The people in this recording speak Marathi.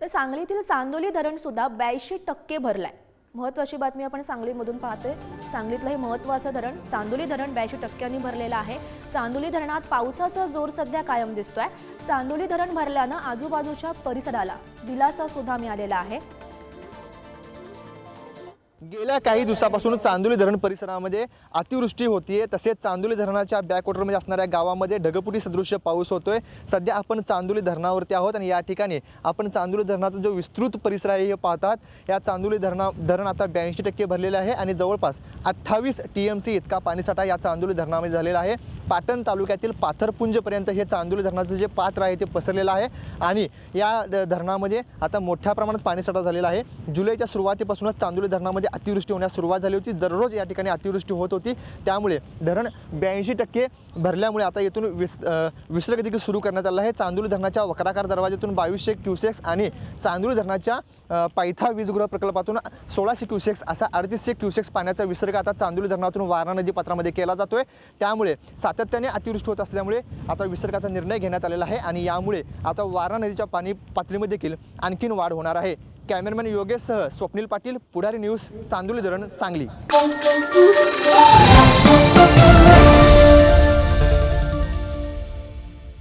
तर सांगलीतील चांदोली धरण सुद्धा ब्याऐंशी टक्के भरलाय. महत्वाची बातमी आपण सांगलीमधून पाहतोय. सांगलीतलं हे महत्वाचं धरण चांदोली धरण ब्याऐंशी टक्क्यांनी भरलेलं आहे. चांदोली धरणात पावसाचा जोर सध्या कायम दिसतोय. चांदोली धरण भरल्यानं आजूबाजूच्या परिसराला दिलासा सुद्धा मिळालेला आहे. गेल्या काही दिवसापासून चांदोली धरण परिसरामध्ये अतिवृष्टी होतीये. तसेच चांदोली धरणाच्या बॅकवॉटरमध्ये असणाऱ्या गावामध्ये ढगपुटी सदृश्य पाऊस होतोय. सध्या आपण चांदोली धरणावरती आहोत आणि या ठिकाणी आपण चांदोली धरणाचा जो विस्तृत परिसर आहे हे पाहतात. या चांदोली धरणा धरण आता ब्याऐंशी टक्के भरलेलं आहे आणि जवळपास अठ्ठावीस टी एम सी इतका पाणीसाठा या चांदोली धरणामध्ये झालेला आहे. पाटण तालुक्यातील पाथरपुंजपर्यंत हे चांदोली धरणाचं जे पात्र आहे ते पसरलेलं आहे आणि या धरणामध्ये आता मोठ्या प्रमाणात पाणीसाठा झालेला आहे. जुलैच्या सुरुवातीपासूनच चांदोली धरणामध्ये अतिवृष्टी होण्यास सुरुवात झाली होती. दररोज या ठिकाणी अतिवृष्टी होत होती. त्यामुळे धरण ब्याऐंशी टक्के भरल्यामुळे आता येथून विस विसर्ग देखील सुरू करण्यात आला आहे. चांदोली धरणाच्या वक्राकार दरवाजातून बावीसशे क्युसेक्स आणि चांदोली धरणाच्या पायथा वीजगृह प्रकल्पातून सोळाशे क्युसेक्स असा अडतीसशे क्युसेक्स पाण्याचा विसर्ग आता चांदोली धरणातून वारणा नदी पात्रामध्ये केला जातोय. त्यामुळे सातत्याने अतिवृष्टी होत असल्यामुळे आता विसर्गाचा निर्णय घेण्यात आलेला आहे आणि यामुळे आता वारणा नदीच्या पाणी पातळीमध्ये देखील आणखीन वाढ होणार आहे. कॅमेरामॅन योगेशसह स्वप्नील पाटील पुढारी न्यूज चांदोली धरण सांगली.